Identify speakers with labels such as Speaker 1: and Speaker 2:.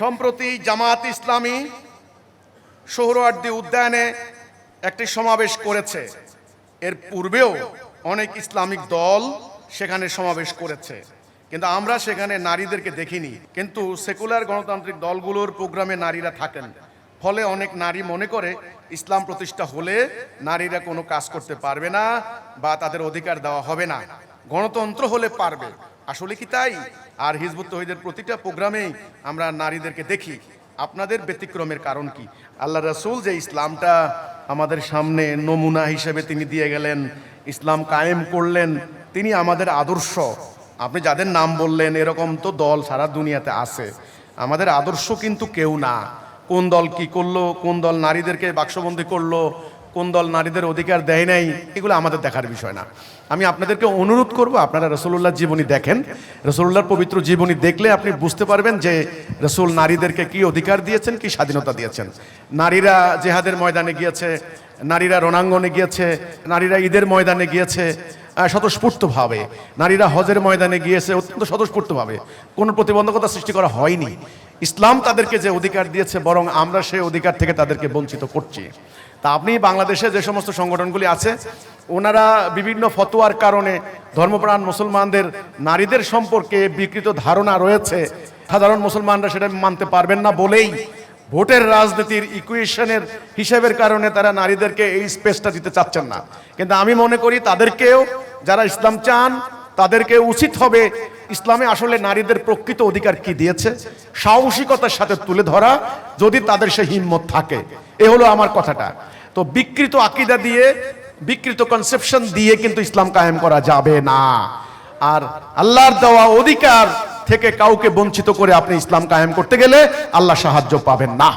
Speaker 1: সম্প্রতি জামাত ইসলামী সোহরাওয়ার্দী উদ্যানে একটি সমাবেশ করেছে। এর পূর্বেও অনেক ইসলামিক দল সেখানে সমাবেশ করেছে। কিন্তু আমরা সেখানে নারীদেরকে দেখিনি। কিন্তু সেকুলার গণতান্ত্রিক দলগুলোর প্রোগ্রামে নারীরা থাকেন। ফলে অনেক নারী মনে করে ইসলাম প্রতিষ্ঠা হলে নারীরা কোনো কাজ করতে পারবে না বা তাদের অধিকার দেওয়া হবে না। গণতন্ত্র হলে পারবে। আসলে কি তাই? আর হিজবুত তহিদের প্রতিটা প্রোগ্রামেই আমরা নারীদেরকে দেখি। আপনাদের ব্যতিক্রমের কারণ কি? আল্লাহ রসুল যে ইসলামটা আমাদের সামনে নমুনা হিসেবে তিনি দিয়ে গেলেন, ইসলাম কায়েম করলেন, তিনি আমাদের আদর্শ। আপনি যাদের নাম বললেন, এরকম তো দল সারা দুনিয়াতে আছে। আমাদের আদর্শ কিন্তু কেউ না। কোন দল কি করল, কোন দল নারীদেরকে বাক্সবন্দি করল কোন দল নারীদের অধিকার দেয় নাই, এগুলো আমাদের দেখার বিষয় না। আমি আপনাদেরকে অনুরোধ করব, আপনারা রসুল্লাহ জীবনী দেখেন। রসুল্লাহর পবিত্র জীবনী দেখলে আপনি বুঝতে পারবেন যে রসুল নারীদেরকে কি অধিকার দিয়েছেন, কি স্বাধীনতা দিয়েছেন। নারীরা জেহাদের ময়দানে গিয়েছে, নারীরা রণাঙ্গনে গিয়েছে, নারীরা ঈদের ময়দানে গিয়েছে স্বতঃস্ফূর্তভাবে। নারীরা হজের ময়দানে গিয়েছে, অত্যন্ত স্বতঃস্ফূর্তভাবে। কোনো প্রতিবন্ধকতা সৃষ্টি করা হয়নি। ইসলাম তাদেরকে যে অধিকার দিয়েছে, বরং আমরা সেই অধিকার থেকে তাদেরকে বঞ্চিত করছি। তা আপনি বাংলাদেশে যে সমস্ত সংগঠনগুলি আছে, ওনারা বিভিন্ন ফতোয়ার কারণে ধর্মপ্রাণ মুসলমানদের নারীদের সম্পর্কে বিকৃত ধারণা রয়েছে। সাধারণ মুসলমানরা সেটা মানতে পারবেন না বলেই ভোটের রাজনীতির ইকুয়েশনের হিসেবের কারণে তারা নারীদেরকে এই স্পেসটা দিতে চাচ্ছেন না। কিন্তু আমি মনে করি তাদেরকেও যারা ইসলাম চান, তাদেরকে উচিত হবে ইসলামে আসলে নারীদের প্রকৃত অধিকার কি দিয়েছে, সাহসিকতার সাথে তুলে ধরা, যদি তাদের সে হিম্মত থাকে। এ হলো আমার কথাটা। তো বিকৃত আকিদা দিয়ে, বিকৃত কনসেপশন দিয়ে কিন্তু ইসলাম কায়েম করা যাবে না। আর আল্লাহর দেওয়া অধিকার থেকে কাউকে বঞ্চিত করে আপনি ইসলাম কায়েম করতে গেলে আল্লাহ সাহায্য পাবেন না।